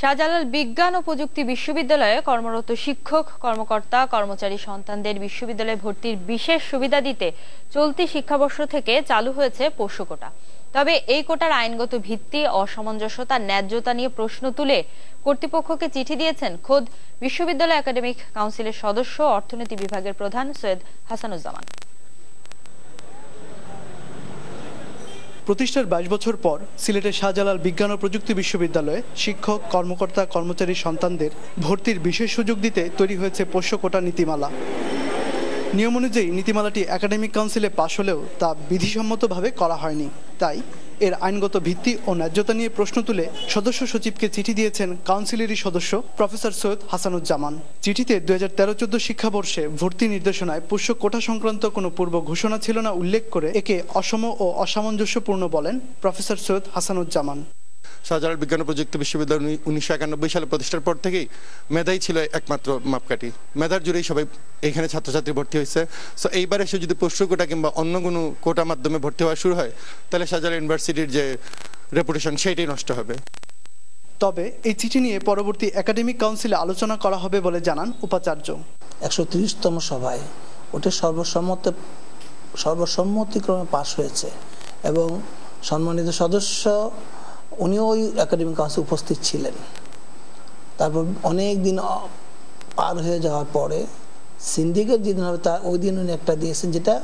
শাহজালাল বিজ্ঞান ও প্রযুক্তি বিশ্ববিদ্যালয়ে কর্মরত শিক্ষক, কর্মকর্তা, কর্মচারী সন্তানদের বিশ্ববিদ্যালয়ে ভর্তির বিশেষ সুবিধা দিতে চলতি শিক্ষাবর্ষ থেকে চালু হয়েছে পোষ্য কোটা। তবে এই কোটার আইনগত ভিত্তি, অসামঞ্জস্যতা, ন্যায্যতা নিয়ে প্রশ্ন তুলে কর্তৃপক্ষকে চিঠি দিয়েছেন খোদ বিশ্ববিদ্যালয় একাডেমিক কাউন্সিলের সদস্য অর্থনীতি বিভাগের প্রধান সৈয়দ হাসানুজ্জামান। প্রতিষ্ঠার বাইশ বছর পর সিলেটের শাহজালাল বিজ্ঞান ও প্রযুক্তি বিশ্ববিদ্যালয়ে শিক্ষক, কর্মকর্তা, কর্মচারী সন্তানদের ভর্তির বিশেষ সুযোগ দিতে তৈরি হয়েছে পোষ্য কোটা নীতিমালা। নিয়ম অনুযায়ী নীতিমালাটি একাডেমিক কাউন্সিলে পাশ হলেও তা বিধিসম্মতভাবে করা হয়নি। তাই এর আইনগত ভিত্তি ও ন্যায্যতা নিয়ে প্রশ্ন তুলে সদস্য সচিবকে চিঠি দিয়েছেন কাউন্সিলেরই সদস্য প্রফেসর সৈয়দ হাসানুজ্জামান। চিঠিতে দুই হাজার তেরো চোদ্দ শিক্ষাবর্ষে ভর্তি নির্দেশনায় পুষ্য কোটা সংক্রান্ত কোনো পূর্ব ঘোষণা ছিল না উল্লেখ করে একে অসম ও অসামঞ্জস্যপূর্ণ বলেন প্রফেসর সৈয়দ হাসানুজ্জামান। শাহজালাল বিজ্ঞান প্রযুক্তি বিশ্ববিদ্যালয় উনিশশো একানব্বই সালে প্রতিষ্ঠার পর থেকেই মেধাই ছিল একমাত্র মাপকাঠি। মেধার জুড়েই সবাই এখানে ছাত্রছাত্রী ভর্তি হয়েছে। সো এইবার এসে যদি পোষ্য কোটা কিংবা অন্য কোনো কোটা মাধ্যমে ভর্তি হওয়া শুরু হয় তাহলে শাহজালাল ইউনিভার্সিটির যে রেপুটেশন সেইটাই নষ্ট হবে। তবে এই চিঠি নিয়ে পরবর্তী একাডেমিক কাউন্সিলে আলোচনা করা হবে বলে জানান উপাচার্য। একশো তিরিশতম সভায় ওটা সর্বসম্মত সর্বসম্মতিক্রমে পাশ হয়েছে। এবং সম্মানিত সদস্য উনিও ওই একাডেমিক কাউন্সিল উপস্থিত ছিলেন। তারপর অনেক দিন পার হয়ে যাওয়ার পরে সিন্ডিকেট যেদিন হবে তা, ওই দিন উনি একটা দিয়েছেন যেটা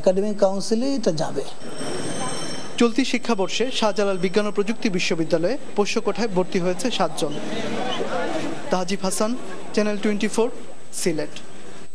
একাডেমিক কাউন্সিলে এটা যাবে। চলতি শিক্ষাবর্ষে শাহজালাল বিজ্ঞান ও প্রযুক্তি বিশ্ববিদ্যালয়ে পোষ্য কোঠায় ভর্তি হয়েছে সাতজন। Tahajib Hasan channel twenty four Sylhet.